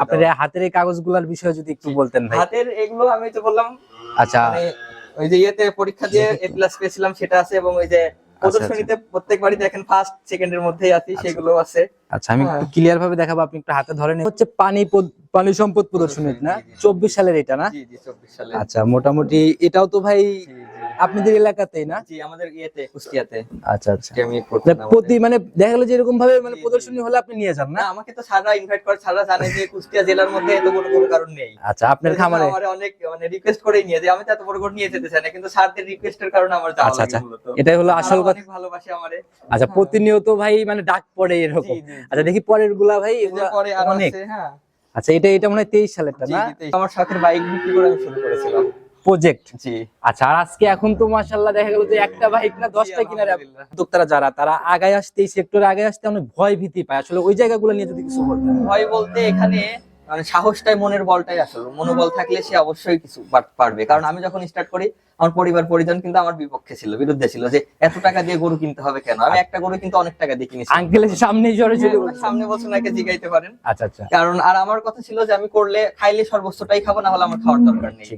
আপনার হাতের এই কাগজগুলোর বিষয়ে যদি একটু বলতেন ভাই। হাতের এগুলো আমি তো বললাম আচ্ছা। মানে ওই যে ইয়েতে পরীক্ষা দিয়ে এ প্লাস পেয়েছিলাম সেটা আছে এবং ওই যে প্রদর্শনীতে প্রত্যেকবারই দেখেন ফার্স্ট সেকেন্ডের মধ্যেই আছি সেগুলো আছে। আচ্ছা আমি। ক্লিয়ার ভাবে দেখাবো আপনি একটু হাতে ধরেন হচ্ছে পানি পানি সম্পদ প্রদর্শনী না। চব্বিশ সালের এটা না? জি জি চব্বিশ সালে আচ্ছা মোটামুটি এটাও তো ভাই। আপনাদের এলাকাতেই না? জি আমাদের ইয়েতে কুষ্টিয়াতে। আচ্ছা আচ্ছা। আমি। প্রতি মানে দেখা গেলো যে এরকম ভাবে মানে। প্রদর্শনী হলে আপনি নিয়ে যান না? আমাকে তো সারা ইনভাইট করে সারা জানে যে কুষ্টিয়া জেলার মধ্যে এত বড় বড় কারণ নেই। আচ্ছা আপনার খামারে? আমারে অনেক মানে রিকোয়েস্ট করেই নিয়ে যায়। আমি তো এত বড় করে নিয়ে যেতে চাই না কিন্তু স্যারদের রিকোয়েস্টের কারণে আমার যাওয়া আচ্ছা, আচ্ছা। এটাই হলো আসল কথা। ভালোবাসে আমারে। আচ্ছা প্রতিনিয়ত ভাই মানে ডাক পড়ে এরকম। আচ্ছা দেখি পরেরগুলা ভাই পরে আর অনেক। আছে, হ্যাঁ। আচ্ছা এটা এটা মনে হয় তেইশ সালেরটা না? আমার শখের বাইক বিক্রি করে আমি শুরু করেছিলাম। প্রজেক্ট জি। আচ্ছা আর আজকে এখন তো মাশাল্লাহ দেখা গেল যে একটা বাইক না দশটা কিনারে উদ্যোক্তারা যারা তারা আগায় আসতে এই সেক্টরে আগায় আসতে অনেক ভয় ভীতি পায়। আসলে ওই জায়গাগুলো নিয়ে যদি কিছু বলতেন। ভয় বলতে এখানে মানে সাহসটাই মনের বলটাই আসল। মনোবল থাকলে সে অবশ্যই কিছু পারবে। কারণ আমি যখন স্টার্ট করি আমার পরিবার পরিজন কিন্তু আমার বিপক্ষে ছিল বিরুদ্ধে ছিল যে এত টাকা দিয়ে গরু কিনতে হবে কেন? আমি একটা গরু কিন্তু অনেক টাকা দিয়ে কিনেছি। আঙ্কেল সামনে হ্যাঁ, সামনে বছর নাকি জিগাইতে পারেন। আচ্ছা আচ্ছা। কারণ আর আমার কথা ছিল যে আমি করলে খাইলে সর্বোচ্চটাই খাব না হলে আমার খাওয়ার দরকার নেই।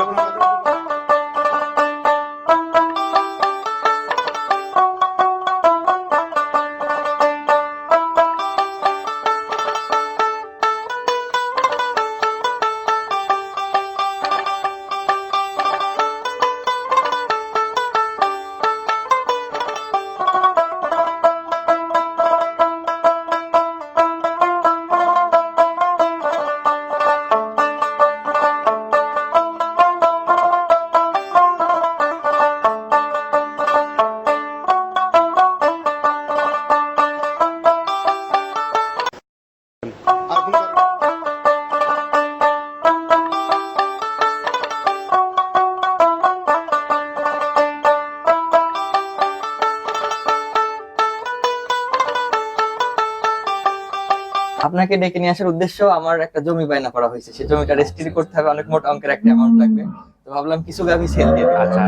আপনাকে ডেকে নিয়ে আসার উদ্দেশ্য আমার একটা জমি বায়না করা হয়েছে। সেই জমিটা রেজিস্ট্রি করতে হবে অনেক মোটা অঙ্কের একটা অ্যামাউন্ট লাগবে। তো ভাবলাম কিছু গাভি সেল দিয়ে। আচ্ছা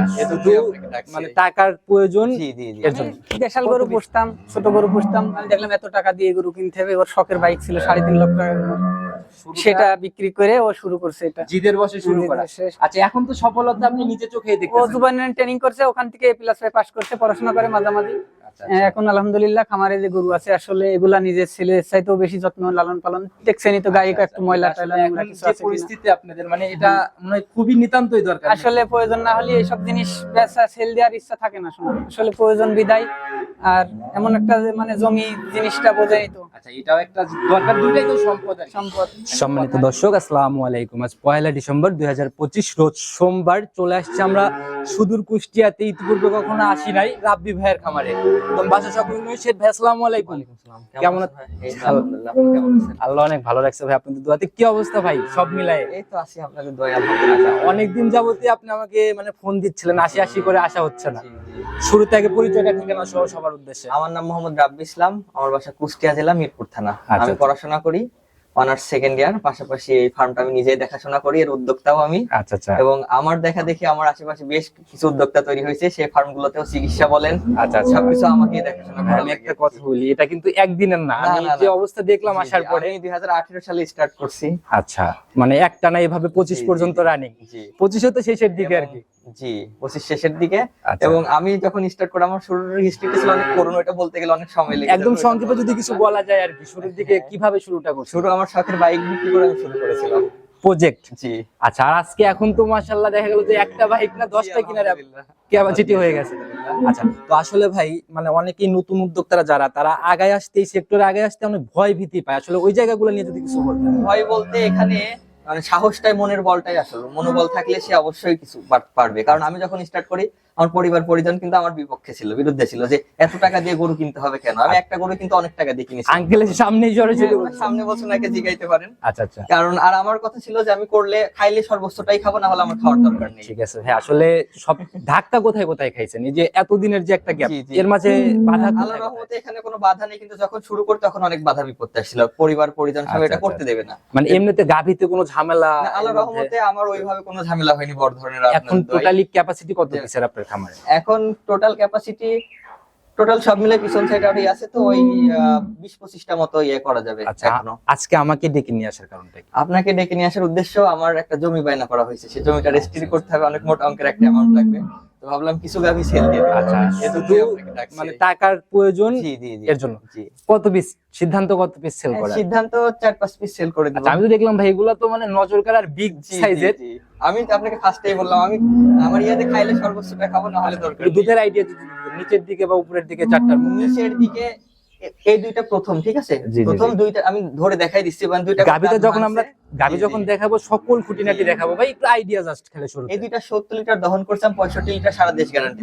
মানে টাকার প্রয়োজন জি জি জি। দেশাল গরু পুষতাম ছোট গরু পুষতাম। আমি দেখলাম এত টাকা দিয়ে গরু কিনতে হবে ওর শখের বাইক ছিল সাড়ে তিন লক্ষ টাকা সেটা বিক্রি করে ও শুরু করছে এটা। জিদের বসে শুরু করা। আচ্ছা এখন তো সফলতা আপনি নিজে চোখে ও দেখতেছেন। ট্রেনিং করছে ওখান থেকে প্লাস পাস করছে পড়াশোনা করে মাঝামাঝি। এখন আলহামদুলিল্লাহ খামারে যে গরু আছে আসলে এগুলা নিজের ছেলের চাইতেও বেশি যত্ন লালন পালন দেখছেনই তো গায়ে একটু ময়লা আচ্ছা, টয়লা কিছু আছে পরিস্থিতি আপনাদের মানে এটা মনে হয় খুবই নিতান্তই দরকার। আসলে প্রয়োজন না হলে এইসব জিনিস বেচা সেল দেওয়ার ইচ্ছা থাকে না শোনা। আসলে প্রয়োজন বিদায় আর এমন একটা যে মানে জমি জিনিসটা বোঝাই তো। আচ্ছা এটাও একটা দরকার দুইটাই তো সম্পদ সম্পদ। সম্মানিত দর্শক আসসালামু আলাইকুম। আজ পয়লা ডিসেম্বর দুই হাজার পঁচিশ রোজ সোমবার চলে আসছে আমরা সুদূর কুষ্টিয়াতে ইতিপূর্বে কখনো আসি নাই রাব্বি ভাইয়ের খামারে। বাসা সকল শেখ ভাই আসসালামু আলাইকুম। কেমন আল্লাহ অনেক ভালো রাখছে ভাই আপনাদের দোয়াতে। কি অবস্থা ভাই? সব মিলায়ে? এই তো আছি আপনাদের দয়া আলহামদুলিল্লাহ। অনেকদিন যাবতই আপনি আমাকে মানে ফোন দিচ্ছিলেন আসি আসি করে আসা হচ্ছে না। শুরুতে আগে পরিচয়টা ঠিকানা সহ সবার উদ্দেশ্যে। আমার নাম মোহাম্মদ রাব্বি ইসলাম আমার বাসা কুষ্টিয়া জেলা মিরপুর থানা। আচ্ছা, আমি আচ্ছা। পড়াশোনা করি অনার্স সেকেন্ড ইয়ার পাশাপাশি এই ফার্মটা আমি নিজেই দেখাশোনা করি এর উদ্যোক্তাও আমি। আচ্ছা আচ্ছা। এবং আমার দেখা দেখি আমার আশেপাশে বেশ কিছু উদ্যোক্তা তৈরি হয়েছে সেই ফার্ম গুলোতেও চিকিৎসা বলেন আচ্ছা আচ্ছা। সবকিছু আমাকেই দেখাশোনা করা আমি একটা কথা বলি এটা কিন্তু একদিনের না। আমি যে অবস্থা দেখলাম আসার পরে আমি দুই হাজার আঠারো সালে স্টার্ট করছি। আচ্ছা মানে একটা না এভাবে পঁচিশ জি, জি, পর্যন্ত রানিং জি। পঁচিশে তো শেষের দিকে আর কি। জি পঁচিশ শেষের দিকে। আচ্ছা। এবং আমি যখন স্টার্ট করি আমার শুরুর হিস্ট্রিটা ছিল অনেক করুণ ওটা বলতে গেলে অনেক সময় লেগে একদম সংক্ষেপে যদি কিছু বলা যায় আর কি শুরুর দিকে হ্যাঁ। কীভাবে শুরুটা করছ শুরু আমার শখের বাইক বিক্রি করে আমি শুরু করেছিলাম। প্রজেক্ট জি। আচ্ছা আর আজকে এখন তো মাশাল্লাহ দেখা গেল যে একটা বাইক না দশটা কিনারে আলহামদুলিল্লাহ। ক্যাপাসিটি হয়ে গেছে। আচ্ছা তো আসলে ভাই মানে অনেকেই নতুন উদ্যোক্তারা যারা তারা আগায় আসতে এই সেক্টরে আগায় আসতে অনেক ভয় ভীতি পায়। আসলে ওই জায়গাগুলো নিয়ে যদি কিছু বলতেন। ভয় বলতে এখানে মানে সাহসটাই মনের বলটাই আসলে। মনোবল থাকলে সে অবশ্যই কিছু পারবে। কারণ আমি যখন স্টার্ট করি আমার পরিবার পরিজন কিন্তু আমার বিপক্ষে ছিল বিরুদ্ধে ছিল যে এত টাকা দিয়ে গরু কিনতে হবে কেন? আমি একটা গরু কিন্তু অনেক টাকা দিয়ে কিনেছি। আঙ্কেল সামনেই জ্বরে চলে হ্যাঁ, সামনে বছর নাকি জিগাইতে পারেন। আচ্ছা আচ্ছা। কারণ আর আমার কথা ছিল যে আমি করলে খাইলে সর্বোচ্চটাই খাব না হলে আমার খাওয়ার দরকার নেই। ঠিক আছে। হ্যাঁ আসলে সব ধাক্কা কোথায় কোথায় খাইছেন? এই যে এতদিনের যে একটা গ্যাপ। এর মাঝে বাধা আল্লাহ কোথায় কোথায়? রহমতে এখানে কোনো বাধা নেই কিন্তু যখন শুরু করি তখন অনেক বাধা বিপত্তি আসছিল। পরিবার পরিজন সব আচ্ছা, এটা আচ্ছা। করতে দেবে না। মানে এমনিতে গাভিতে কোনো ঝামেলা আল্লাহ রহমতে আমার ওইভাবে কোনো ঝামেলা হয়নি বড় ধরনের এখন টোটালি ক্যাপাসিটি কত। পিসের আপনার খামারে এখন টোটাল ক্যাপাসিটি টোটাল সব মিলে পিছন সাইড আরই আছে তো ওই বিশ পঁচিশটা মতো ইয়ে করা যাবে আচ্ছা এখনও আজকে আমাকে ডেকে নিয়ে আসার কারণটা কি? আপনাকে ডেকে নিয়ে আসার উদ্দেশ্য আমার একটা জমি বায়না করা হয়েছে সেই জমিটা রেজিস্ট্রি করতে হবে অনেক মোটা অঙ্কের একটা অ্যামাউন্ট লাগবে তো ভাবলাম কিছু গাভি সেল দিয়ে আচ্ছা শুধু মানে টাকার প্রয়োজন এর জন্য। কত পিস সিদ্ধান্ত কত পিস সেল হ্যাঁ, করা? সিদ্ধান্ত চার পাঁচ পিস সেল করে আচ্ছা আমি তো দেখলাম ভাই এগুলো তো মানে নজর কাড়ার বিগ সাইজের আমি আপনাকে ফার্স্টেই বললাম আমি আমার ইয়াতে খাইলে সর্বোচ্চটা খাব না হলে দরকার দুধের আইডিয়া নিচের দিকে বা উপরের দিকে চারটার নিচের দিকে এই দুইটা প্রথম ঠিক আছে? প্রথম দুইটা আমি ধরে দেখাই দিচ্ছি মানে দুইটা গাবিটা যখন আমরা গাবি যখন দেখাবো সকল খুঁটিনাটি দেখাবো। ভাই একটু আইডিয়া জাস্ট খেলে শুরু এই দুইটা সত্তর লিটার দহন করছিলাম পঁয়ষট্টি লিটার সারা দেশ গ্যারান্টি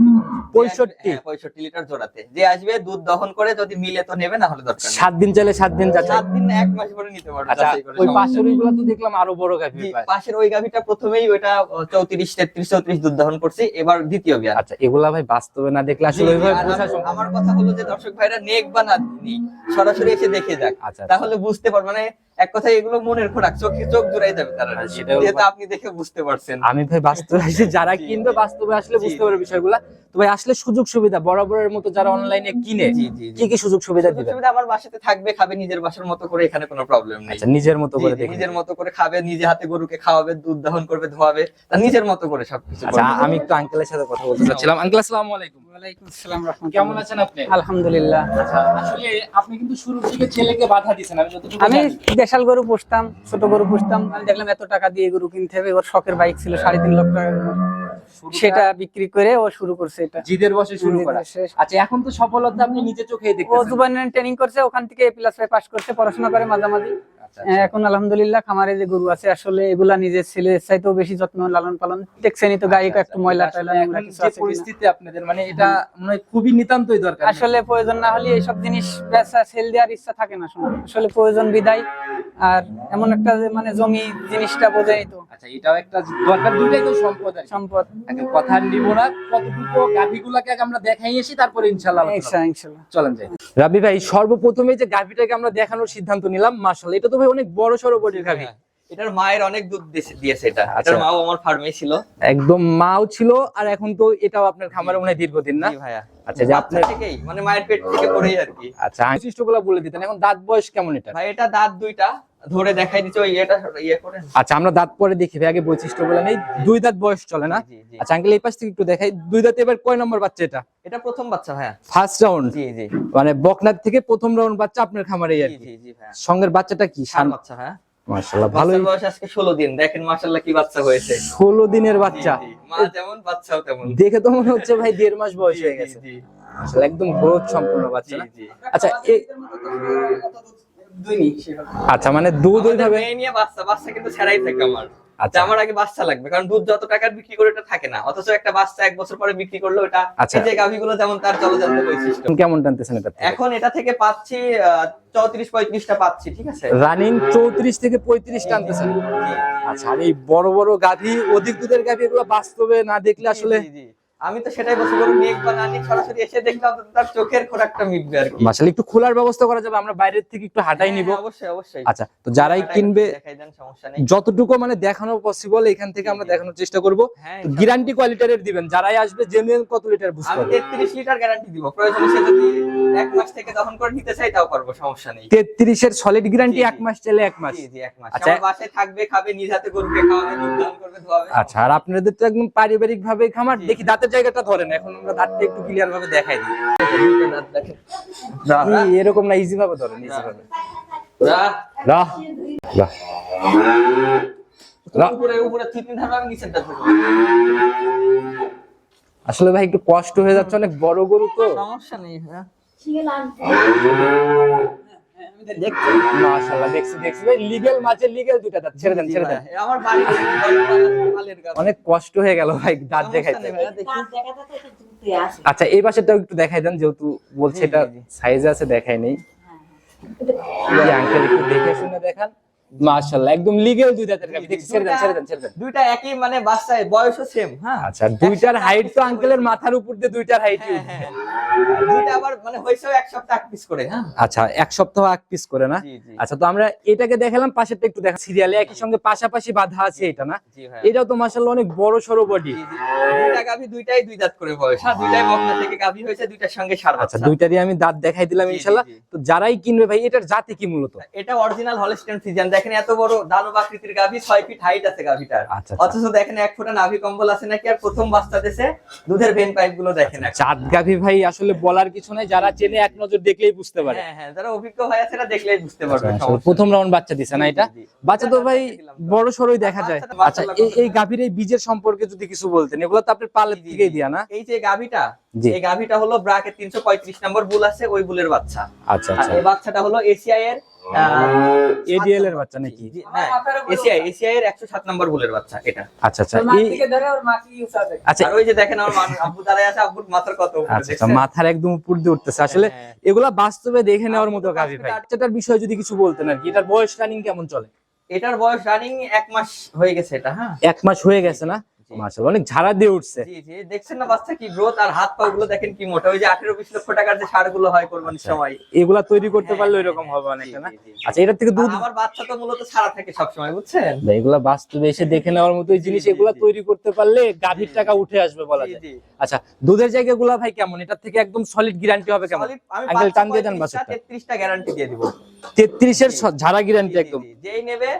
পঁয়ষট্টি। পঁয়ষট্টি লিটার জোড়াতে। যে আসবে দুধ দহন করে যদি মিলে তো নেবে না হলে দরকার নেই। সাত দিন চলে সাত দিন যাচ্ছে সাত দিন না এক মাস পরে নিতে পারবে আচ্ছা ওই পাশের। ওইগুলো তো দেখলাম আরও বড় গাভি জি, পাশের ওই গাভিটা প্রথমেই ওইটা চৌত্রিশ তেত্রিশ চৌত্রিশ দুধ দহন করছি এবার দ্বিতীয় বিয়ান আচ্ছা এগুলা ভাই বাস্তবে না দেখলে আসলে ওইভাবে বোঝা আমার- সম্ভব আমার কথা হলো যে দর্শক ভাইরা নেক বা না সরাসরি এসে দেখে যাক আচ্ছা আচ্ছা। তাহলে বুঝতে পারবে মানে এক কথায় এগুলো মনের খোরাক চোখে চোখ জুড়াই যাবে তারা। যেহেতু আপনি দেখে বুঝতে পারছেন। আমি ভাই বাস্তবে আসলে যারা কিনবে বাস্তবে আসলে বুঝতে পারবে বিষয়গুলা। তো ভাই আসলে সুযোগ সুবিধা বরাবরের মতো যারা অনলাইনে কিনে কি কি সুযোগ সুবিধা সুবিধা আমার বাসাতে থাকবে খাবে নিজের বাসার মতো করে এখানে কোনো প্রবলেম নেই। আচ্ছা নিজের মতো করে নিজের মতো করে খাবে নিজে হাতে গরুকে খাওয়াবে দুধ দহন করবে ধোয়াবে তার নিজের মতো করে সবকিছু আচ্ছা আমি একটু আঙ্কেলের সাথে কথা বলতে চাচ্ছিলাম। আঙ্কেল আসসালামু আলাইকুম। ওয়ালাইকুম আসসালাম রাহমাতুল্লাহ। কেমন আছেন আপনি? আলহামদুলিল্লাহ। আচ্ছা আসলে আপনি কিন্তু শুরু থেকে ছেলেকে বাধা দিয়েছেন আমি যতটুকু আমি। দেশাল গরু পুষতাম ছোট গরু পুষতাম। আমি দেখলাম এত টাকা দিয়ে গরু কিনতে হবে ওর শখের বাইক ছিল সাড়ে তিন লক্ষ টাকা সেটা বিক্রি করে ও শুরু করছে এটা। জিদের বসে শুরু করা। আচ্ছা এখন তো সফলতা আপনি নিজে চোখে দেখতে ও দুবার ট্রেনিং করছে ওখান থেকে প্লাস পাস করছে পড়াশোনা করে মাঝামাঝি। এখন আলহামদুলিল্লাহ খামারে যে গরু আছে আসলে এগুলা নিজের ছেলের চাইতেও বেশি যত্ন লালন পালন। দেখছেনই তো গায়ে একটু ময়লা আচ্ছা, টয়লা কিছু আছে পরিস্থিতি আপনাদের মানে এটা মনে হয় খুবই নিতান্তই দরকার। আসলে প্রয়োজন না হলে এইসব জিনিস ব্যবসা সেল দেওয়ার ইচ্ছা থাকে না শোনা। আসলে প্রয়োজন বিদায় আর এমন একটা যে মানে জমি জিনিসটা বোঝাই তো। আচ্ছা এটাও একটা দরকার দুইটাই তো সম্পদ আর সম্পদ। এখন কথা নিব না কতটুকু গাভিগুলাকে আগে আমরা দেখাই এসি তারপরে ইনশাআল্লাহ আলোচনা ইনশা- ইনশাল্লাহ চলেন যাই। রাবি ভাই সর্বপ্রথমে যে গাভিটাকে আমরা দেখানোর সিদ্ধান্ত নিলাম মাশাআল্লাহ এটা তো ভাই অনেক বড় সড়ো বডির গাভি এটার মায়ের অনেক দুধ দিয়েছে- এটা। আচ্ছা। এটার মাও আমার ফার্মে ছিল। একদম মাও ছিল আর এখন তো এটাও আপনার খামারে মনে হয় দীর্ঘদিন না? ভাইয়া। আচ্ছা যে আপনার থেকেই মানে মায়ের পেট থেকে পড়েই আর কি। আচ্ছা বৈশিষ্ট্যগুলো বলে দিতেন। এখন দাঁত বয়স কেমন এটা ভাই এটা দাঁত দুইটা ধরে দেখাই দিচ্ছে ওই এটা ইয়ে করেন আচ্ছা আমরা দাঁত পরে দেখি ভাই আগে বৈশিষ্ট্যগুলো নেই। দুই দাঁত বয়স চলে না? আচ্ছা আঙ্কেল এই পাশ থেকে একটু দেখাই। দুই দাঁত এবার কয় নম্বর বাচ্চা এটা? এটা প্রথম বাচ্চা ভাইয়া। ফার্স্ট রাউন্ড জি জি। মানে বকনার থেকে প্রথম রাউন্ড বাচ্চা আপনার খামারে আর কি। জি জি ভাইয়া। সঙ্গের বাচ্চাটা কি? সার বাচ্চা হ্যাঁ। মাশাআল্লাহ ভালোই। বয়স আজকে ষোলো দিন। দেখেন কি বাচ্চা হয়েছে। ষোলো দিনের বাচ্চা। জি, জি। মা যেমন বাচ্চাও তেমন। দেখে তো মনে হচ্ছে ভাই দেড় মাস বয়স হয়ে গেছে। আসলে একদম গ্রোথ সম্পূর্ণ বাচ্চা আচ্ছা। আচ্ছা মানে দুধ ওইভাবে নিয়ে বাচ্চা বাচ্চা কিন্তু ছাড়াই থাকে আমার। আচ্ছা। আমার আগে বাচ্চা লাগবে কারণ দুধ যত টাকার বিক্রি করে এটা থাকে না। অথচ একটা বাচ্চা এক বছর পরে বিক্রি করল এটা আচ্ছা। এই যে গাভিগুলো যেমন তার জলজান্ত বৈশিষ্ট্য। কেমন টানতেছেন এটা এখন এটা থেকে পাচ্ছি চৌত্রিশ পঁয়ত্রিশটা পাচ্ছি ঠিক আছে? রানিং চৌত্রিশ থেকে পঁয়ত্রিশ টানতেছেন? আচ্ছা এই বড় বড় গাভী অধিক দুধের গাভী এগুলো বাস্তবে না দেখলে আসলে জি, জি, জি। আমি তো সেটাই বলছি গরু নেক বা না নেক সরাসরি এসে দেখলাম তার চোখের খোরাকটা মিটবে আর কি। একটু খোলার ব্যবস্থা করা যাবে আমরা বাইরের থেকে একটু হাঁটাই নিব। হ্যাঁ, অবশ্যই অবশ্যই। আচ্ছা তো যারাই কিনবে দেখাই দেন সমস্যা নেই। যতটুকু মানে দেখানো পসিবল এখান থেকে আমরা দেখানোর চেষ্টা করব। হ্যাঁ গ্যারান্টি কোয়ালিটির দিবেন যারাই আসবে জেনুইন কত লিটার বুঝতে আমি পারবে। তেত্রিশ লিটার গ্যারান্টি দিব প্রয়োজনে সে যদি এক মাস থেকে দহন করে নিতে চাই তাও পারব সমস্যা নেই। তেত্রিশের সলিড গ্যারান্টি। এক মাস চলে এক মাস। জি জি এক মাস। আচ্ছা। বাসায় থাকবে খাবে নিজ হাতে গরুকে খাওয়াবে দুধ দান করবে ধোয়াবে। আচ্ছা আর আপনাদের তো একদম পারিবারিক ভাবে খামার দেখি দাঁতের জায়গাটা ধরেন এখন আমরা দাঁতটা একটু ক্লিয়ার ভাবে দেখাই দিই। দাঁত। দেখেন। এরকম না ইজি ভাবে ধরেন ইজি ভাবে। আসলে ভাই একটু কষ্ট হয়ে যাচ্ছে অনেক বড় গরু তো। সমস্যা নেই হ্যাঁ মাশাআল্লাহ দেখছি দেখছি। ভাই লিগ্যাল মাঝে লিগ্যাল দুইটা দাঁত। ছেড়ে দেন ছেড়ে দেন। আমার বাড়ি অনেক কষ্ট হয়ে গেল ভাই দাঁত দেখাইতে। আচ্ছা এই পাশেটাও একটু দেখাই দেন যেহেতু বলছে এটা। সাইজে আছে দেখাই নেই। আঙ্কেল একটু দেখে শুনে দেখান। মাশাআল্লাহ একদম লিগেল দুই দাঁতের গাভি জি, জি, দেখছি ছেড়ে দেন ছেড়ে দেন। ছেড়ে দেন দুইটা একই মানে বাচ্চায় বয়সও সেম হ্যাঁ? আচ্ছা দুইটার হাইট তো আঙ্কেলের মাথার উপর দিয়ে দুইটার হাইট হ্যাঁ, হ্যাঁ। দুইটা আবার মানে হয়েছেও এক সপ্তাহ এক পিস করে হ্যাঁ? আচ্ছা এক সপ্তাহ এক পিস করে না? আচ্ছা তো আমরা এটাকে দেখালাম পাশেরটা একটু দেখা সিরিয়ালে একই সঙ্গে পাশাপাশি বাঁধা আছে এটা না? এটাও তো মাশাআল্লাহ অনেক বড় সড়ো বডি। দুইটা দুইটাই দুই দাঁত করে বয়স। হ্যাঁ দুইটাই বকনা থেকে হয়েছে দুইটার সঙ্গে সার আচ্ছা দুইটারই আমি দাঁত দেখাই দিলাম ইনশাআল্লাহ। তো যারাই কিনবে ভাই এটার জাতি কি মূলত? এটা অরিজিনাল হলস্টেন দেখেন এত বড় দানব আকৃতির গাভী ছয় ফিট হাইট আছে গাভীটার। আচ্ছা, আচ্ছা। অথচ দেখেন এক ফুটা নাভি কম্বল আছে নাকি? আর প্রথম বাচ্চা দেশে দুধের ভেন পাইপগুলো দেখেন চাঁদ গাভি ভাই আসলে বলার কিছু নাই যারা চেনে এক নজর দেখলেই বুঝতে পারে। হ্যাঁ হ্যাঁ যারা অভিজ্ঞ হয়ে আছে দেখলেই বুঝতে পারবে আচ্ছা, প্রথম রাউন্ড বাচ্চা দিছে না এটা। বাচ্চা তো ভাই বড় সড়ই দেখা যায়। আচ্ছা এই গাভীর এই বীজের সম্পর্কে যদি কিছু বলতেন এগুলো তো আপনি পালের দিকেই দিয়া না? এই যে গাভীটা। এই গাভীটা হলো ব্রাকের তিনশো পঁয়ত্রিশ নম্বর বুল আছে ওই বুলের বাচ্চা। আচ্ছা আচ্ছা। এই বাচ্চাটা হলো এসিআই এর এডিএল এর বাচ্চা নাকি? এসিআই এসিআই এর একশো সাত নম্বর বুলের বাচ্চা এটা। আচ্ছা আচ্ছা। এই ধরে ওর মাকে ইউজ আছে আচ্ছা। আর ওই যে দেখেন আমার আব্বু দাঁড়ায় আছে আব্বুর মাথার কত আচ্ছা আচ্ছা। মাথার একদম উপর দিয়ে উঠতেছে। আসলে হ্যাঁ। এগুলা বাস্তবে দেখে নেওয়ার মতো গাভি ভাই এটার বিষয়ে যদি কিছু বলতেন আর কি এটার বয়স রানিং কেমন চলে? এটার বয়স রানিং এক মাস হয়ে গেছে এটা হ্যাঁ। এক মাস হয়ে গেছে না। মাশাআল্লাহ অনেক ঝাড়া দিয়ে উঠছে। জি জি দেখছেন না বাচ্চা কি গ্রোথ আর হাত পা গুলো দেখেন কি মোটা ওই যে আঠেরো বিশ লক্ষ টাকার যে সারগুলো হয় কোরবানির সময়। এগুলা তৈরি করতে হ্যাঁ, পারলে হ্যাঁ, এরকম হবে অনেকটা না। আচ্ছা এটার থেকে দুধ আমার বাচ্চা তো মূলত ছাড়া থাকে সবসময় বুঝছেন? ভাই, এগুলা বাস্তবে এসে দেখে নেওয়ার মতো জি, জিনিস এগুলা তৈরি করতে পারলে গাভীর টাকা উঠে আসবে বলা যায়। আচ্ছা দুধের জায়গাগুলা ভাই কেমন? এটার থেকে একদম সলিড গ্যারান্টি হবে কেমন? আঙ্কেল টান দিয়ে দেন বাচ্চা বাছুরটা। তেত্রিশটা গ্যারান্টি দিয়ে দিব। তেত্রিশের জি। ঝাড়া গ্যারান্টি একদম। যেই নেবে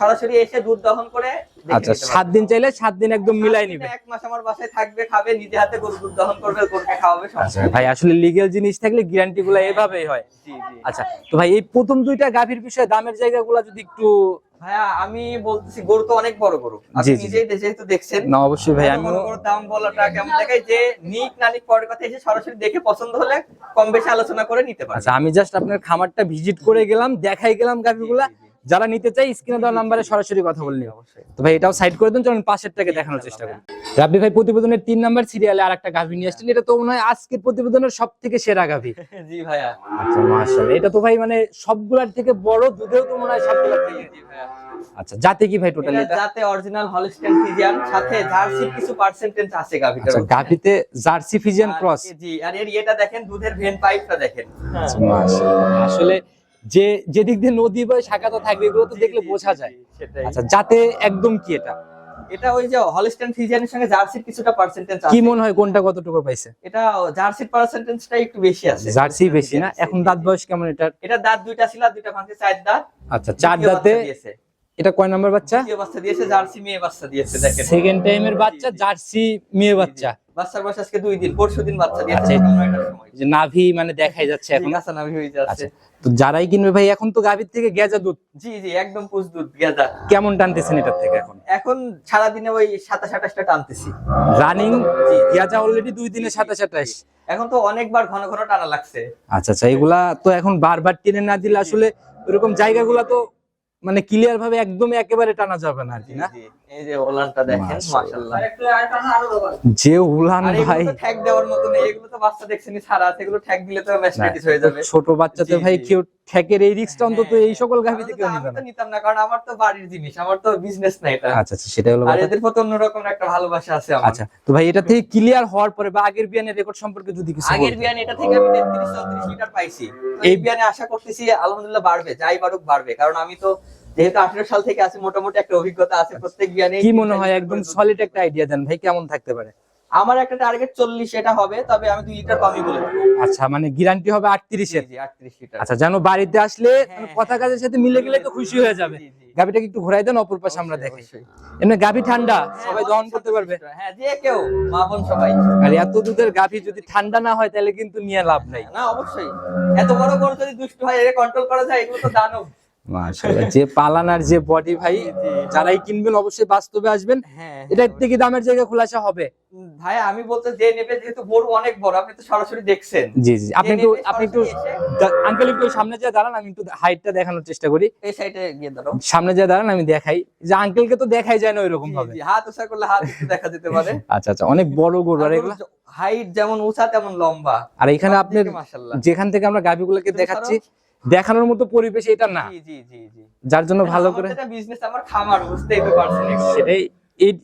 সরাসরি এসে দুধ দহন করে আচ্ছা সাত দিন চাইলে সাত দিন একদম মিলাই নিবে। এক মাস আমার বাসায় থাকবে খাবে নিজে হাতে গরু দুধ দহন করবে গরুকে খাওয়াবে আচ্ছা ভাই আসলে লিগেল জিনিস থাকলে গ্যারান্টি গুলা এভাবেই হয়। জি জি। আচ্ছা তো ভাই এই প্রথম দুইটা গাভীর বিষয়ে দামের জায়গাগুলা যদি একটু ভাইয়া আমি বলতেছি গরু তো অনেক বড় গরু। আপনি জি, জি, জি। নিজেই যেহেতু দেখছেন। না অবশ্যই ভাই আমি বড় বড় দাম বলাটা কেমন দেখায় যে নিক নানিক পরের কথা এসে সরাসরি দেখে পছন্দ হলে কম বেশি আলোচনা করে নিতে পারবে। আচ্ছা আমি জাস্ট আপনার খামারটা ভিজিট করে গেলাম দেখাই গেলাম গাভীগুলা জি, জি। যারা নিতে চাই স্ক্রিনে দেওয়া নাম্বারে সরাসরি কথা বলে অবশ্যই। তো ভাই এটাও সাইড করে দেন চলুন পাশেরটাকে দেখানোর চেষ্টা করি। রাব্বি ভাই প্রতিবেদনের তিন নাম্বার সিরিয়ালে আর একটা গাভী নিয়ে আসছেন। এটা তো মনে হয় আজকের প্রতিবেদনের সব থেকে সেরা গাভী। জি ভাইয়া। আচ্ছা মাশাআল্লাহ। এটা তো ভাই মানে সবগুলার থেকে বড় দুধেও তো মনে হয় সবগুলার থেকে। জি ভাইয়া। আচ্ছা জাতে কি ভাই টোটালি এটা যাতে অরিজিনাল হলস্টেন ফিজিয়ান সাথে জার্সি কিছু পার্সেন্টেজ আছে গাভিটার আচ্ছা গাভীতে জার্সি ফিজিয়ান ক্রস জি আর এর এটা দেখেন দুধের ভেন পাইপটা দেখেন। আচ্ছা, মাশাআল্লাহ। আসলে যে যেদিক দিয়ে নদী বা শাখা তো থাকবে এগুলো তো দেখলে বোঝা যায়। আচ্ছা যাতে একদম কি এটা? এটা ওই যে হলস্টেন ফিজিয়ানের সঙ্গে জার্সির কিছুটা পার্সেন্টেজ কি মনে হয় কোনটা কতটুকু পাইছে? এটা জার্সির পার্সেন্টেজটা একটু বেশি আছে। জার্সি বেশি না? এখন দাঁত বয়স কেমন এটার? এটা দাঁত দুইটা ছিল দুইটা ভাঙছে চার দাঁত। আচ্ছা চার দাঁতে এটা কয় নাম্বার বাচ্চা? দ্বিতীয় বাচ্চা দিয়েছে জার্সি মেয়ে বাচ্চা দিয়েছে দেখেন। সেকেন্ড টাইমের বাচ্চা। জার্সি মেয়ে বাচ্চা। বাচ্চার বয়স আজকে দুই দিন পরশু দিন বাচ্চা দিয়েছে আচ্ছা। যে নাভি মানে দেখাই যাচ্ছে এখন। কাঁচা নাভি হয়ে যাচ্ছে। আচ্ছা তো যারাই কিনবে ভাই এখন তো গাভীর থেকে গেজা দুধ। জি জি একদম পুষ দুধ গেদা কেমন টানতেছেন এটার থেকে এখন? এখন সারাদিনে ওই সাতাশ আঠাশটা টানতেছি। রানিং গেজা অলরেডি দুই দিনে সাতাশ আঠাশ। এখন তো অনেকবার ঘন ঘন টানা লাগছে। আচ্ছা আচ্ছা এগুলা তো এখন বারবার টেনে না দিলে আসলে ওরকম জায়গাগুলা তো মানে ক্লিয়ার ভাবে একদম একেবারে টানা যাবে না আরকি না? এই যে উলানটা দেখেন মাশাআল্লাহ। যে উলান ভাই। ঠ্যাক দেওয়ার মতো নেই এগুলো তো বাচ্চা দেখছেনি ছাড়া আছে এগুলো ঠ্যাগ দিলে তো ম্যাস্টাইটিস হয়ে যাবে। ছোট বাচ্চাতে ভাই জি। ঠেকের এই রিস্কটা অন্তত হ্যাঁ, এই সকল গাভী আমি থেকে আমি তো নিতাম না কারণ আমার তো বাড়ির জিনিস আমার তো বিজনেস না এটা। আচ্ছা আচ্ছা সেটা হলো আর এদের প্রতি অন্যরকম একটা ভালোবাসা আছে আমার। আচ্ছা তো ভাই এটা থেকে ক্লিয়ার হওয়ার পরে বা আগের বিয়ানের রেকর্ড সম্পর্কে যদি কিছু আগের। বিয়ান এটা থেকে আমি তেত্রিশ চৌত্রিশ লিটার পাইছি। এই- বিয়ানে আশা করতেছি আলহামদুলিল্লাহ বাড়বে যাই বাড়ুক বাড়বে। কারণ আমি তো যেহেতু আঠেরো সাল থেকে আছি মোটামুটি একটা অভিজ্ঞতা আছে প্রত্যেক বিয়ানে কি মনে হয়? একদম সলিড একটা আইডিয়া দেন। ভাই কেমন থাকতে পারে? আমার একটা টার্গেট চল্লিশ এটা হবে তবে আমি দুই লিটার কমই বলে আচ্ছা মানে গ্যারান্টি হবে আটত্রিশের জি আটত্রিশ লিটার। আচ্ছা যেন বাড়িতে আসলে হ্যাঁ, মানে কথা কাজের সাথে মিলে গেলে তো খুশি হয়ে যাবে। গাভিটাকে একটু ঘোরাই দেন অপর পাশে আমরা দেখি। এমনি গাভি ঠান্ডা হ্যাঁ, সবাই দহন করতে পারবে। হ্যাঁ যে কেউ মা বোন সবাই। আর এত দুধের গাভি যদি ঠান্ডা না হয় তাহলে কিন্তু নিয়ে লাভ নাই। না অবশ্যই। এত বড় বড় যদি দুষ্ট হয় এর কন্ট্রোল করা যায় এগুলো তো দানব। মাশাআল্লাহ। যে পালানার যে বডি ভাই যারাই কিনবেন অবশ্যই বাস্তবে আসবেন। হ্যাঁ এটা থেকে দামের জায়গা খোলাসা হবে। ভাই আমি বলতে যে নেবে যেহেতু গরু অনেক বড় আপনি তো সরাসরি দেখছেন। জি জি আপনি একটু আপনি একটু আঙ্কেল একটু সামনে যা দাঁড়ান আমি একটু হাইটটা দেখানোর চেষ্টা করি। এই সাইডে গিয়ে ধরো সামনে যা দাঁড়ান আমি দেখাই। যে আঙ্কেলকে তো দেখাই যায় না ওইরকম ভাবে। হাত উঁচা করলে হাত দেখা যেতে পারে। আচ্ছা আচ্ছা অনেক বড় গরু আর এগুলা হাইট যেমন উঁচা তেমন লম্বা। আর এখানে আপনার যেখান থেকে আমরা গাভিগুলোকে দেখাচ্ছি দেখানোর মতো পরিবেশ এটা না। যার জন্য ভালো করে বিজনেস আমার খামার বুঝতেই তো পারছেন। সেটাই।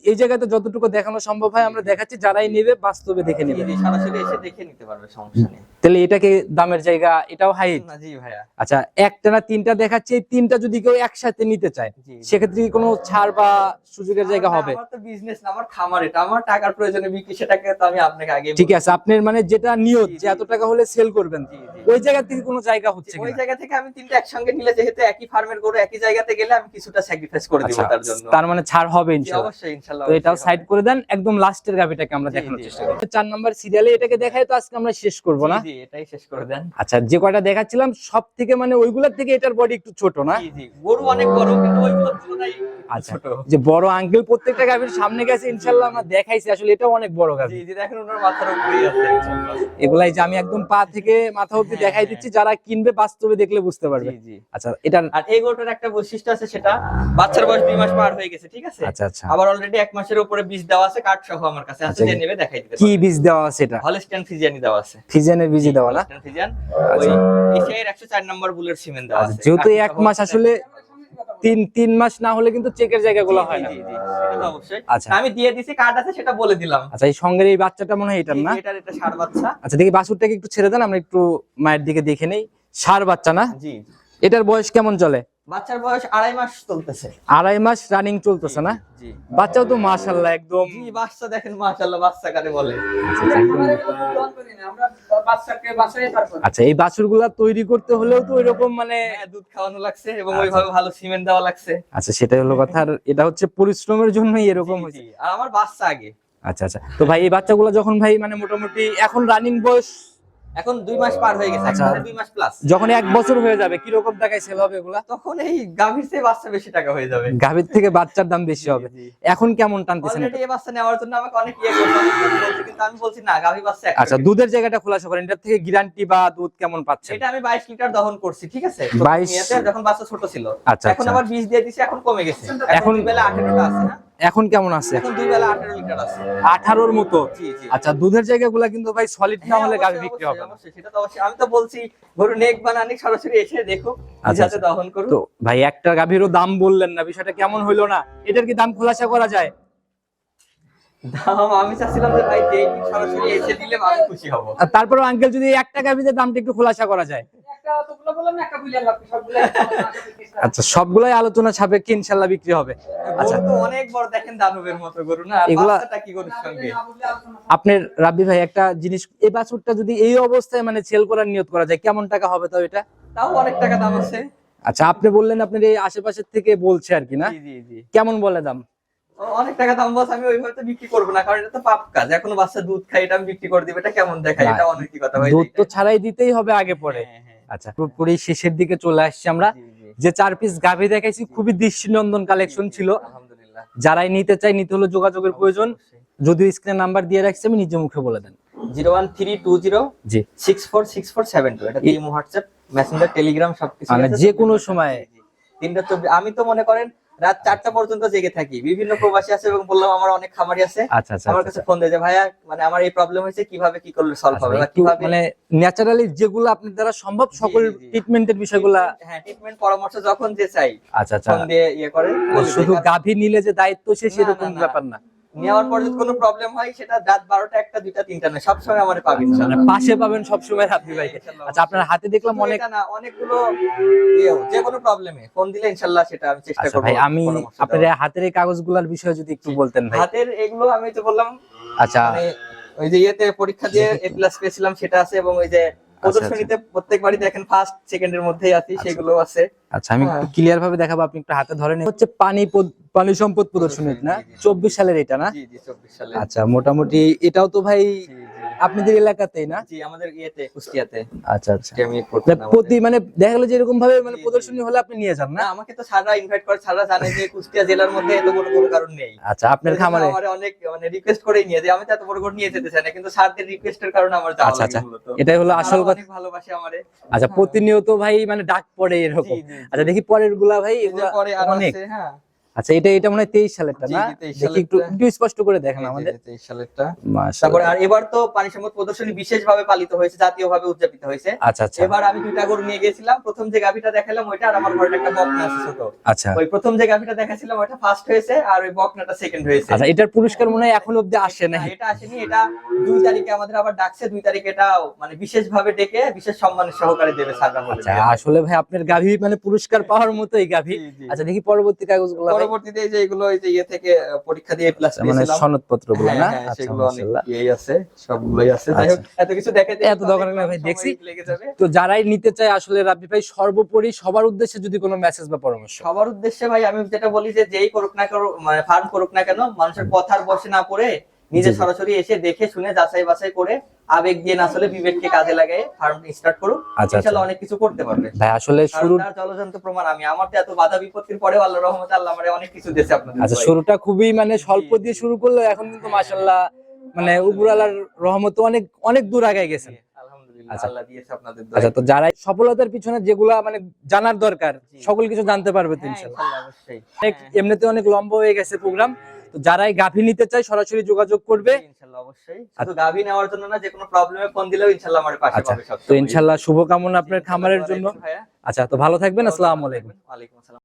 এই জায়গাতে যতটুকু দেখানো সম্ভব হয় আমরা দেখাচ্ছি যারাই নেবে বাস্তবে দেখে নেবে। সরাসরি এসে দেখে নিতে পারবে সমস্যা নেই। তাহলে এটাকে দামের জায়গা এটাও হাইট জি ভাইয়া। আচ্ছা একটা না তিনটা দেখাচ্ছে এই তিনটা যদি কেউ একসাথে নিতে চায়। সেক্ষেত্রে কি কোনো ছাড় বা সুযোগের জায়গা হবে? আমার তো বিজনেস না আমার খামার এটা। আমার টাকার প্রয়োজনে বিক্রি সেটাকে তো আমি আপনাকে আগে ঠিক আছে আপনার মানে যেটা নিয়ত যে এত টাকা হলে সেল করবেন। ওই জায়গা থেকে কোনো জায়গা হচ্ছে ওই জায়গা থেকে আমি তিনটা একসঙ্গে নিলে যেহেতু একই ফার্মের গরু একই জায়গাতে গেলে আমি কিছুটা স্যাক্রিফাইস করে দিব আচ্ছা তার জন্য। তার মানে ছাড় হবে জি, ইনশাআল্লাহ অবশ্যই ইনশাআল্লাহ তো এটাও সাইড করে দেন একদম লাস্টের গাভিটাকে আমরা দেখানোর চেষ্টা চার নাম্বার সিরিয়ালে এটাকে দেখাই তো আজকে আমরা শেষ করব না? জি, এটাই শেষ করে দেন। আচ্ছা যে কয়টা দেখাচ্ছিলাম সব থেকে মানে ওইগুলোর থেকে এটার বডি একটু ছোট না? জি জি গরু অনেক বড় কিন্তু ওইগুলোর তুলনায় আচ্ছা যে বড় আঙ্কেল প্রত্যেকটা গাভির সামনে গেছে ইনশাল্লাহ আমরা দেখাইছি আসলে এটা অনেক বড় গাভি। জি জি দেখেন ওনার মাথার উপরেই আছে এগুলাই যে আমি একদম পা থেকে মাথা হ্যাঁ, দেখাই হ্যাঁ। দিচ্ছি যারা কিনবে বাস্তবে দেখলে বুঝতে পারবে। জি জি। আচ্ছা এটার আর এই গরুটার একটা বৈশিষ্ট্য আছে সেটা বাচ্চার বয়স দুই মাস পার হয়ে গেছে ঠিক আছে? আচ্ছা আচ্ছা। আবার অলরেডি এক মাসের উপরে বীজ দেওয়া আছে কার্ড সহ আমার কাছে আছে আচ্ছা, যে নেবে দেখাই দিতে কি বীজ দেওয়া আছে এটা? হলস্টেন ফিজিয়ানি দেওয়া আছে। ফিজেনের দেওয়া না? হলস্টেন ফিজিয়ান ওই এশিয়ার 104 নম্বর বুলেট সিমেন্ট দেওয়া আচ্ছা আছে। যেহেতু এক মাস আসলে তিন তিন মাস না হলে কিন্তু চেকের জায়গাগুলো হয় না। আচ্ছা। আমি দিয়ে দিছি কার্ড আছে সেটা বলে দিলাম। আচ্ছা এই সঙ্গের এই বাচ্চাটা মনে হয় এটার না? এটার এটা ষাট বাচ্চা। আচ্ছা দেখি বাসুরটাকে একটু ছেড়ে দেন আমরা একটু মায়ের দিকে দেখে নেই। সার বাচ্চা না? জি। এটার বয়স কেমন চলে? বাচ্চার বয়স আড়াই মাস চলতেছে। আড়াই মাস রানিং চলতেছে না? জি বাচ্চাও তো মাশাল্লাহ একদম। জি বাচ্চা দেখেন মাশাআল্লাহ বাচ্চা কারে বলে। আচ্ছা এই বাছুরগুলা তৈরি করতে হলেও তো ওইরকম মানে হ্যাঁ দুধ খাওয়ানো লাগছে এবং আচ্ছা। ওইভাবে ভালো সিমেন্ট দেওয়া লাগছে। আচ্ছা সেটাই হলো কথা। আর এটা হচ্ছে পরিশ্রমের জন্যই এরকম জি, হয়েছে। আর আমার বাচ্চা আগে। আচ্ছা আচ্ছা। তো ভাই এই বাচ্চাগুলো যখন ভাই মানে মোটামুটি এখন রানিং বয়স এখন দুই মাস পার হয়ে গেছে আচ্ছা। দুই মাস প্লাস যখন এক বছর হয়ে যাবে কি রকম টাকায় সেল হবে এগুলা? তখন এই গাভীর চেয়ে বাচ্চা বেশি টাকা হয়ে যাবে। গাভীর থেকে বাচ্চার দাম বেশি হবে। এখন কেমন টানতেছেন অলরেডি এই বাচ্চা নেওয়ার জন্য আমাকে অনেক ইয়ে অনেক কিন্তু আমি বলছি না গাভী বাচ্চা আচ্ছা দুধের জায়গাটা খোলাসা করেন এটার থেকে গ্যারান্টি বা দুধ কেমন পাচ্ছেন? এটা আমি বাইশ লিটার দহন করছি ঠিক আছে? 22 ইয়েতে যখন বাচ্চা ছোট ছিল আচ্ছা, এখন আচ্ছা। আবার বীজ দিয়ে দিছি এখন কমে গেছে। এখন বেলা আঠেরোটা আছে হ্যাঁ? এখন কেমন আছে? আঠারোর মতো? আচ্ছা দুধের জায়গাগুলা কিন্তু ভাই সলিড না হ্যাঁ, হলে গাভী বিক্রি হবে সেটা তো অবশ্যই। আমি তো বলছি গরু নেক বানানি সরাসরি এসে আচ্ছা, যাতে দহন করুক তো ভাই একটা গাভীরও দাম বললেন না বিষয়টা কেমন হইল না? এটার কি দাম খোলাসা করা যায়? দাম আমি চাচ্ছিলাম যে ভাই সরাসরি এসে দিলে আমি খুশি হব। তারপরে আঙ্কেল যদি একটা গাভীতে দামটা একটু খোলাসা করা যায়? আচ্ছা সবগুলাই আলোচনা সাপেক্ষে ইনশাল্লাহ বিক্রি হবে। আচ্ছা। অনেক বড় দেখেন দানবের মতো গরু না? এগুলা- কি গরুর সঙ্গে? আপনার রাব্বি ভাই একটা জিনিস এই বাছুরটা যদি এই অবস্থায় মানে সেল করার নিয়ত করা যায় কেমন টাকা হবে তাও এটা? তাও অনেক টাকা দাম আছে। আচ্ছা আপনি বললেন আপনার এই আশেপাশের থেকে বলছে আর কি না? জি জি জি। কেমন বলে দাম? অনেক টাকা দাম বস আমি ওইভাবে তো বিক্রি করব না কারণ এটা তো পাপ কাজ। এখনও বাচ্চা দুধ খাই এটা আমি বিক্রি করে দিবে এটা কেমন দেখায়? এটা অনৈতিকতা ভাই। দুধ তো ছাড়াই দিতেই হবে আগে পরে। হ্যাঁ, হ্যাঁ। আচ্ছা পুরোপুরি শেষের দিকে চলে আসছি আমরা। যে চার পিস গাভী দেখাইছি খুবই দৃষ্টিনন্দন কালেকশন ছিল। আলহামদুলিল্লাহ। যারাই নিতে চাই নিতে হলে যোগাযোগের প্রয়োজন। যদিও স্ক্রিনে নাম্বার দিয়ে রাখছি আমি নিজে মুখে বলে দেন। Zero one three two zero জি। Six four six four seven two. এটা হোয়াটসঅ্যাপ মেসেঞ্জার টেলিগ্রাম সবকিছু মানে যে কোনো সময়। তিনটা চব্বিশ আমি তো মনে করেন রাত চারটা পর্যন্ত জেগে থাকি বিভিন্ন প্রবাসী আছে এবং বললাম আমার অনেক খামারি আছে আচ্ছা আচ্ছা আমার আচ্ছা, কাছে ফোন দেয় যে ভাইয়া মানে আমার এই প্রবলেম হয়েছে কীভাবে কি করলে সলভ হবে বা কীভাবে মানে ন্যাচারালি যেগুলো আপনার দ্বারা সম্ভব সকল। ট্রিটমেন্টের বিষয়গুলো হ্যাঁ ট্রিটমেন্ট পরামর্শ যখন যে চাই আচ্ছা আচ্ছা ফোন দিয়ে ইয়ে করে শুধু। গাভী নিলে যে দায়িত্ব সে সেরকম। ব্যাপার না নেওয়ার পর যদি কোনো প্রবলেম হয় সেটা রাত বারোটা একটা দুইটা তিনটা নয় সবসময় আমার পাবেন। মানে পাশে পাবেন সবসময় ভাইকে আচ্ছা আপনার হাতে দেখলাম অনেক না অনেকগুলো যে কোনো প্রবলেমে ফোন দিলে ইনশাল্লাহ সেটা আমি চেষ্টা আচ্ছা করব ভাই আমি আপনার হাতের এই কাগজগুলোর বিষয়ে যদি একটু বলতেন ভাই। হাতের এগুলো আমি তো বললাম আচ্ছা। মানে ওই যে ইয়েতে পরীক্ষা দিয়ে এ প্লাস পেয়েছিলাম সেটা আছে এবং ওই যে প্রদর্শনীতে প্রত্যেকবারই দেখেন ফার্স্ট সেকেন্ডের মধ্যেই আছি আচ্ছা। সেগুলো আছে। আচ্ছা আমি হ্যাঁ। একটু ক্লিয়ার ভাবে দেখাবো আপনি একটু হাতে ধরেন হচ্ছে পানি পানি সম্পদ প্রদর্শনী না। চব্বিশ সালের এটা না? আচ্ছা মোটামুটি এটাও তো ভাই। আপনাদের এলাকাতেই না? জি আমাদের ইয়েতে কুষ্টিয়াতে। আচ্ছা আচ্ছা। মানে। প্রতি মানে দেখা গেলো যে এরকম ভাবে মানে। প্রদর্শনী হলে আপনি নিয়ে যান না? আমাকে তো সারা ইনভাইট করে সারা জানে যে কুষ্টিয়া জেলার মধ্যে এত বড় বড় কারণ নেই। আচ্ছা আপনার খামারে? আমার অনেক মানে রিকোয়েস্ট করেই নিয়ে যে আমি তো এত বড় করে নিয়ে যেতে চাই না কিন্তু স্যারদের রিকোয়েস্টের কারণে আমার যাওয়া আচ্ছা, আচ্ছা। এটাই হলো আসল কথা। অনেক ভালোবাসে আমারে। আচ্ছা প্রতিনিয়ত ভাই মানে ডাক পড়ে এরকম। আচ্ছা দেখি পরেরগুলা ভাই এগুলা পরে আর অনেক। আছে হ্যাঁ। আচ্ছা এটা এটা মনে হয় তেইশ সালেরটা না? জি, 23 দেখি একটু একটু স্পষ্ট করে দেখেন আমাদের। 23 সালেরটা। তারপরে আর এবার তো পানি সম্পদ প্রদর্শনী বিশেষভাবে পালিত হয়েছে জাতীয়ভাবে উদযাপিত হয়েছে। আচ্ছা আচ্ছা। এবার আমি দুইটা গরু নিয়ে গেছিলাম। প্রথম যে গাভিটা দেখালাম ওইটা আর আমার ঘরে একটা বকনা আছে ছোট। আচ্ছা। ওই প্রথম যে গাভিটা দেখাছিলাম ওইটা ফার্স্ট হয়েছে আর ওই বকনাটা সেকেন্ড হয়েছে। আচ্ছা এটার পুরস্কার মনে হয় এখন অব্দি আসে না, এটা আসেনি এটা দুই তারিখে আমাদের আবার ডাকছে দুই তারিখে এটা মানে বিশেষ ভাবে ডেকে বিশেষ সম্মান সহকারে দেবে সাগরা আচ্ছা আসলে ভাই আপনার গাভী মানে পুরস্কার পাওয়ার মতো এই গাভী। আচ্ছা দেখি পরবর্তী কাগজগুলো। পরবর্তীতে এই যে এগুলো এই যে ইয়ে থেকে পরীক্ষা দিয়ে প্লাস আচ্ছা, মানে সনদপত্রগুলো হ্যাঁ, না? হ্যাঁ, আচ্ছা সেগুলো অনেক। ইয়েই আছে সবগুলোই আছে। যাই হোক এত কিছু দেখাতে এত দরকার না ভাই, দেখছি। তো যারাই নিতে চায় আসলে রাব্বি ভাই সর্বোপরি সবার উদ্দেশ্যে যদি কোনো মেসেজ বা পরামর্শ। সবার উদ্দেশ্যে ভাই আমি যেটা বলি যে যেই করুক না করুক মানে ফার্ম করুক না কেন মানুষের কথার বসে না পড়ে নিজে। সরাসরি এসে দেখে শুনে যাচাই বাছাই করে আবেগ দিয়ে না চলে বিবেককে কাজে লাগায় ফার্ম স্টার্ট করুক। আচ্ছা, ইনশাআল্লাহ আচ্ছা। অনেক কিছু করতে পারবে। ভাই আসলে শুরু তার জলজন্ত প্রমাণ আমি। আমার তো এত বাধা বিপত্তির পরেও আল্লাহ রহমতে আল্লাহ আমারে অনেক কিছু দিয়েছে আপনাদের আচ্ছা শুরুটা খুবই মানে স্বল্প দিয়ে শুরু করল এখন কিন্তু মাশাআল্লাহ মানে উপরালার রহমত অনেক অনেক দূর আগায় গেছেন জি, আচ্ছা। আচ্ছা দোয়ায় তো যারা সফলতার পিছনে যেগুলা মানে জানার দরকার সকল কিছু জানতে পারবে তো হ্যাঁ, ইনশাআল্লাহ ইনশাআল্লাহ, অবশ্যই। হ্যাঁ। এমনিতে অনেক লম্বা হয়ে গেছে প্রোগ্রাম। যারাই গাভী নিতে চায় সরাসরি যোগাযোগ করবে। ইনশাল্লাহ ইনশাআল্লাহ অবশ্যই। শুধু গাভী নেওয়ার জন্য না যে কোনো প্রবলেমে ফোন দিলেও ইনশাআল্লাহ আমার পাশে আচ্ছা পাবে সব তো ইনশাল্লাহ শুভকামনা আপনার খামারের জন্য। আচ্ছা তো ভালো থাকবেন আসসালামু আলাইকুম। আসসালাম।